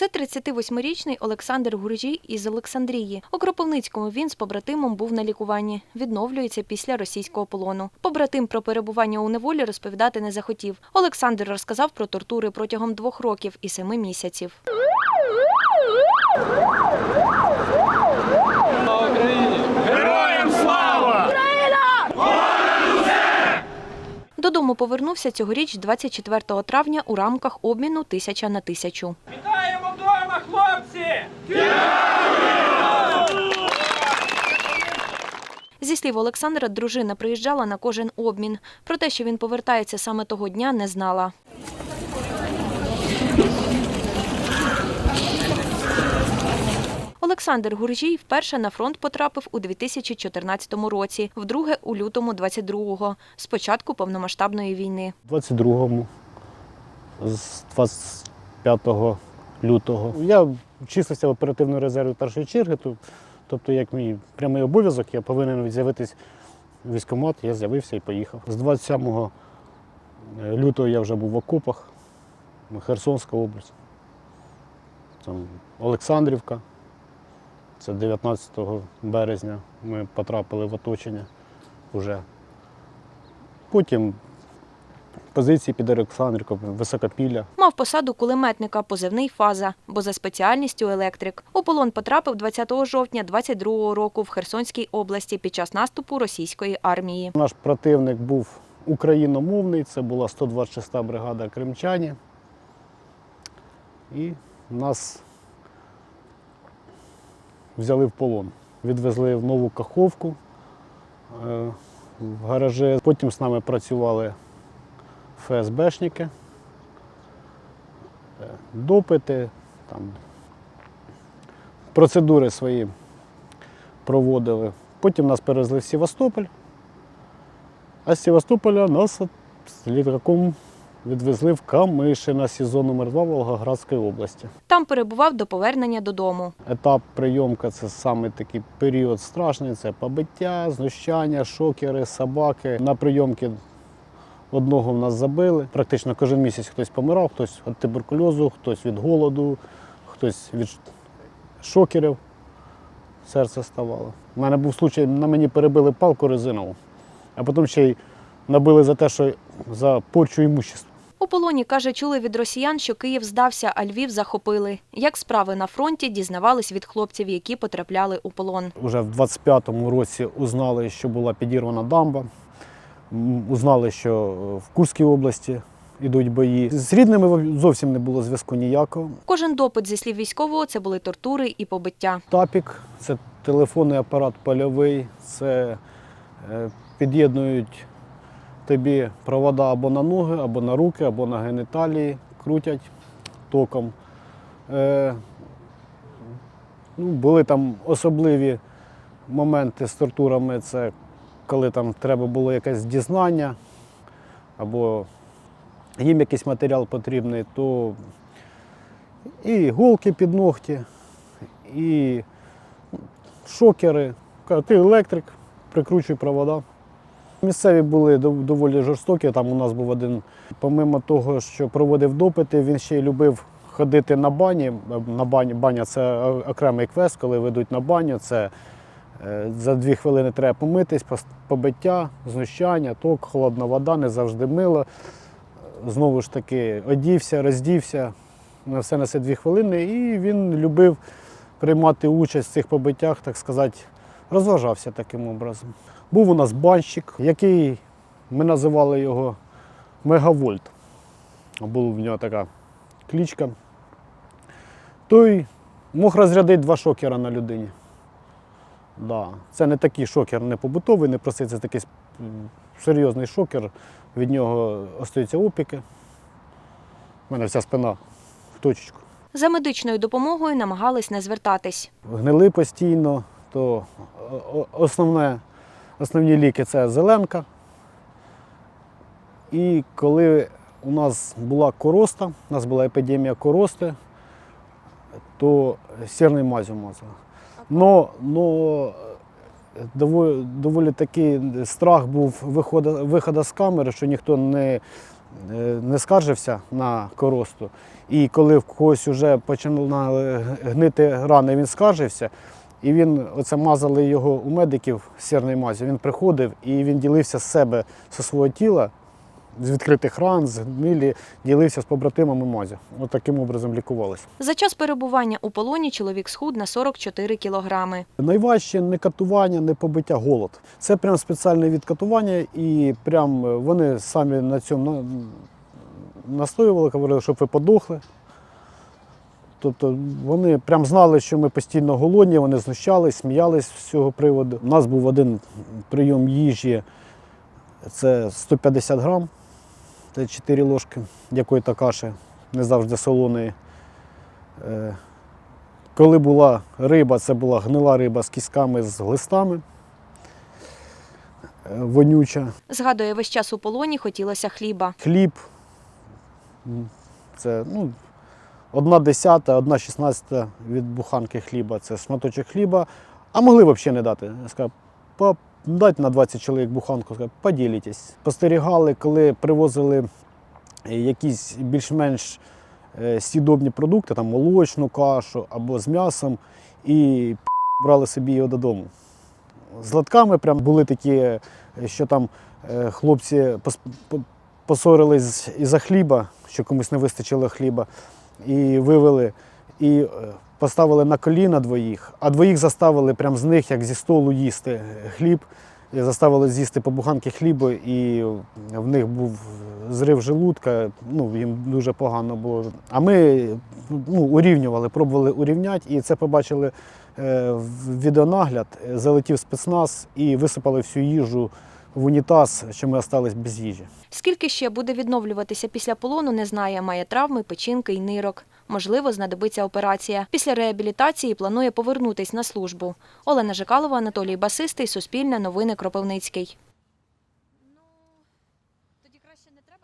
Це 38-річний Олександр Гуржій із Олександрії. У Кропивницькому він з побратимом був на лікуванні. Відновлюється після російського полону. Побратим про перебування у неволі розповідати не захотів. Олександр розказав про тортури протягом двох років і семи місяців. Героям слава! Додому повернувся цьогоріч 24 травня у рамках обміну тисяча на тисячу. Хлопці! Зі слів Олександра, дружина приїжджала на кожен обмін. Про те, що він повертається саме того дня, не знала. Олександр Гуржій вперше на фронт потрапив у 2014 році, вдруге у лютому 22-го, з початку повномасштабної війни. 22-му, з 25 лютого. Я числився в оперативному резерві першої черги, тобто як мій прямий обов'язок, я повинен з'явитись в військкомат, я з'явився і поїхав. З 27 лютого я вже був в окопах, Херсонська область, там Олександрівка. Це 19 березня ми потрапили в оточення вже. Потім позиції під Олександрівкою, Високопілля. Мав посаду кулеметника, позивний фаза, бо за спеціальністю електрик. У полон потрапив 20 жовтня 22-го року в Херсонській області під час наступу російської армії. Наш противник був україномовний, це була 126-та бригада Кримчані. І нас взяли в полон. Відвезли в нову Каховку е, в гаражі. Потім з нами працювали ФСБшники, е, допити, там, процедури свої проводили. Потім нас перевезли в Севастополь. А з Севастополя нас з літаком відвезли в Камишино, СІЗО номер 2 Волгоградської області. Там перебував до повернення додому. Етап прийомка це саме такий період страшний. Це побиття, знущання, шокери, собаки. На прийомки одного в нас забили. Практично кожен місяць хтось помирав, хтось від туберкульозу, хтось від голоду, хтось від шокерів. Серце ставало. У мене був случай, на мені перебили палку резинову, а потім ще й набили за те, що за порчу імущества. У полоні, каже, чули від росіян, що Київ здався, а Львів захопили. Як справи на фронті, дізнавались від хлопців, які потрапляли у полон. Уже в 25-му році узнали, що була підірвана дамба. Узнали, що в Курській області йдуть бої. З рідними зовсім не було зв'язку ніякого. Кожен допит, зі слів військового, це були тортури і побиття. Тапік це телефонний апарат польовий, це е, під'єднують тобі провода або на ноги, або на руки, або на геніталії, крутять током. Е, ну, були там особливі моменти з тортурами, це коли там треба було якесь дізнання, або їм якийсь матеріал потрібний, то і іголки під ногті, і шокери. Ти електрик, прикручуй провода. Місцеві були доволі жорстокі. Там у нас був один, помимо того, що проводив допити, він ще й любив ходити на бані. На бані баня це окремий квест, коли ведуть на баню. Це е, за дві хвилини треба помитись, побиття, знущання, ток, холодна вода, не завжди мило. Знову ж таки, одівся, роздівся, на все на це дві хвилини, і він любив приймати участь в цих побиттях, так сказати, розважався таким образом. Був у нас банщик, який ми називали його Мегавольт. Була в нього така клічка. Той мог розрядити два шокера на людині. Да. Це не такий шокер, не побутовий, не простий, це такий серйозний шокер. Від нього остаються опіки. У мене вся спина в точечку. За медичною допомогою намагались не звертатись. гнили постійно, то о- основне, основні ліки це зеленка. І коли у нас була короста, у нас була епідемія корости, то сірний мазю мазали. Но, но доволі, доволі такий страх був виходу, виходу з камери, що ніхто не е, не скаржився на коросту. І коли в когось вже починали гнити рани, він скаржився. І він оце мазали його у медиків сірною мазю. Він приходив і він ділився з себе, зі свого тіла, з відкритих ран, з гнилі, ділився з побратимами мазю. От таким образом лікувалися. За час перебування у полоні чоловік схуд на 44 кілограми. Найважче не катування, не побиття, голод. Це прям спеціальне від катування, і прям е, вони самі на цьому настоювали, говорили, щоб ви подохли. Тобто вони прям знали, що ми постійно голодні, вони знущались, сміялись з цього приводу. У нас був один прийом їжі, це 150 грам, це 4 ложки якої-то каші, не завжди солоної. Е, коли була риба, це була гнила риба з кісками, з глистами, е, вонюча. Згадує, весь час у полоні хотілося хліба. Хліб. Це ну, одна десята, одна шістнадцята від буханки хліба. Це шматочок хліба. А могли взагалі не дати. Я Сказав, «Па- дайте на 20 чоловік буханку, поділітесь. Спостерігали, коли привозили е, якісь більш-менш е, сідобні продукти, там молочну кашу або з м'ясом, і брали собі його додому. З латками прям були такі, е, що там хлопці посорились із-за хліба, що комусь не вистачило хліба, і вивели, і поставили на коліна двоїх, а двоїх заставили прям з них, як зі столу їсти хліб. Заставили з'їсти по буханки хлібу, і в них був зрив желудка, ну, їм дуже погано було. А ми ну, урівнювали, пробували урівняти, і це побачили е, в відеонагляд, залетів спецназ і висипали всю їжу в унітаз, що ми остались без їжі. Скільки ще буде відновлюватися після полону, не знає. Має травми, печінки й нирок. Можливо, знадобиться операція. Після реабілітації планує повернутись на службу. Олена Жикалова, Анатолій Басистий, Суспільне новини Кропивницький.